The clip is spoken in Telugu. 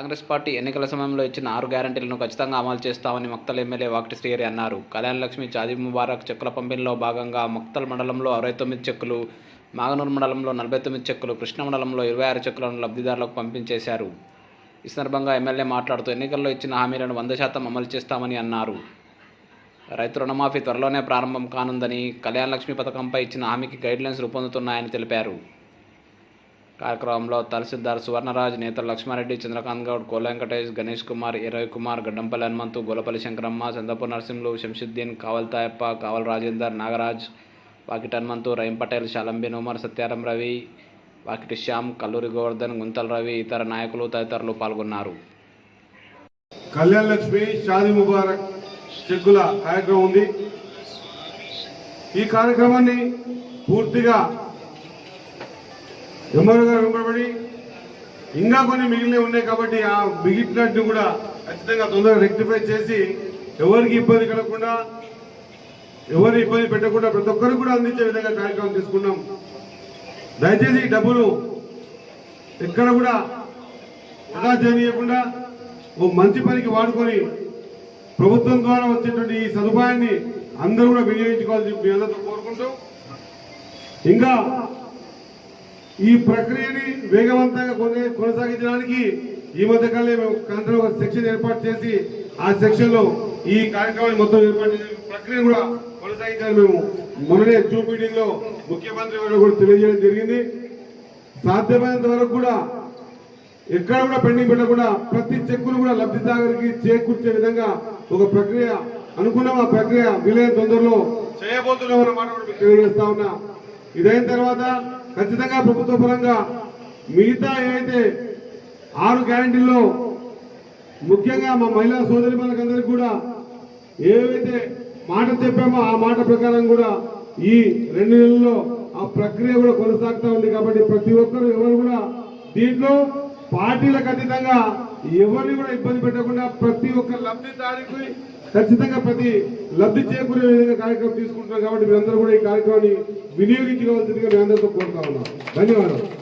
కాంగ్రెస్ పార్టీ ఎన్నికల సమయంలో ఇచ్చిన ఆరు గ్యారంటీలను ఖచ్చితంగా అమలు చేస్తామని మక్తల్ ఎమ్మెల్యే వాకిటి శ్రీహరి అన్నారు. కళ్యాణ లక్ష్మి చాదీ ముబారక్ చెక్కుల పంపిణీలో భాగంగా మక్తల్ మండలంలో అరవై తొమ్మిది చెక్కులు మాగనూరు మండలంలో నలభై తొమ్మిది చెక్కులు కృష్ణ మండలంలో ఇరవై ఆరు చెక్కులను లబ్ధిదారులకు పంపించేశారు. ఈ సందర్భంగా ఎమ్మెల్యే మాట్లాడుతూ ఎన్నికల్లో ఇచ్చిన హామీలను వంద శాతం అమలు చేస్తామని అన్నారు. రైతు రుణమాఫీ త్వరలోనే ప్రారంభం కానుందని కళ్యాణ లక్ష్మి పథకంపై ఇచ్చిన హామీకి గైడ్లైన్స్ రూపొందుతున్నాయని తెలిపారు. కార్యక్రమంలో తహసీల్దార్ సువర్ణరాజ్ నేతలు లక్ష్మారెడ్డి చంద్రకాంత్ గౌడ్ కోలెంకటేష్ గణేష్ కుమార్ ఇరవి కుమార్ గడ్డంపల్లి హనుమంతు గోలపల్లి శంకరమ్మ చంద్రపూర్ నరసింహులు శంషుద్దీన్ కావల్ తాయప్ప కావల్ రాజేందర్ నాగరాజ్ వాకిటి హనుమంతు రహీం పటేల్ షాలంబిన్ ఉమర్ సత్యారం రవి వాకిటి శ్యామ్ కల్లూరి గోవర్ధన్ గుంతల్ రవి ఇతర నాయకులు తదితరులు పాల్గొన్నారు. కళ్యాణ్ లక్ష్మి షాది ముబారక్ చెక్కుల కార్యక్రమం ఉంది. ఈ కార్యక్రమాన్ని పూర్తిగా ఎంఆర్ఓ గారు వెంబడి ఇంకా కొన్ని మిగిలిన ఉన్నాయి కాబట్టి ఆ మిగిలినట్టు కూడా ఖచ్చితంగా తొందరగా రెక్టిఫై చేసి ఎవరికి ఇబ్బంది కలగకుండా ఎవరు ఇబ్బంది పెట్టకుండా ప్రతి ఒక్కరికి కూడా అందించే విధంగా కార్యక్రమం తీసుకున్నాం. దయచేసి డబ్బులు ఎక్కడ కూడా వృధా చేయకుండా ఓ మంచి పనికి వాడుకొని ప్రభుత్వం ద్వారా వచ్చేటువంటి ఈ సదుపాయాన్ని అందరూ కూడా వినియోగించుకోవాలని చెప్పి మీ అందరితో కోరుకుంటూ ఇంకా ఈ ప్రక్రియని వేగవంతంగా కొనే- కొనసాగించడానికి ఈ మధ్య కాలే మేము కాంతలో ఒక సెక్షన్ ఏర్పాటు చేసి ఆ సెక్షన్లో ఈ కార్యక్రమాన్ని మొత్తం ఏర్పాటు చేసే ప్రక్రియ కూడా కొనసాగించాలని మేము మొన్ననే జూమ్ మీటింగ్లో ముఖ్యమంత్రి గారు కూడా తెలియజేయడం జరిగింది. సాధ్యమైనంత వరకు కూడా ఎక్కడ కూడా పెండింగ్ పెట్టకుండా ప్రతి చెక్కును కూడా లబ్ధిదారుకి చేకూర్చే విధంగా ఒక ప్రక్రియ అనుకున్నాం. ఆ ప్రక్రియ విలే తొందరలో చేయబోతున్నాం మాట తెలియజేస్తా ఉన్నా. ఇదైన తర్వాత ఖచ్చితంగా ప్రభుత్వ పరంగా మిగతా ఏవైతే ఆరు గ్యారంటీల్లో ముఖ్యంగా మా మహిళా సోదరి అందరికీ కూడా ఏవైతే మాట చెప్పామో ఆ మాట ప్రకారం కూడా ఈ రెండు నెలల్లో ఆ ప్రక్రియ కూడా కొనసాగుతూ ఉంది కాబట్టి ప్రతి ఒక్కరు ఎవరు కూడా దీంట్లో పార్టీలకు అతీతంగా ఎవరిని కూడా ఇబ్బంది పెట్టకుండా ప్రతి ఒక్క లబ్ధిదారికి ఖచ్చితంగా ప్రతి లబ్ధి చేకూరే విధంగా కార్యక్రమం తీసుకుంటున్నారు కాబట్టి మీరందరూ కూడా ఈ కార్యక్రమాన్ని వినియోగించుకోవాల్సిందిగా మీ అందరితో కోరుతా ఉన్నాం. ధన్యవాదాలు.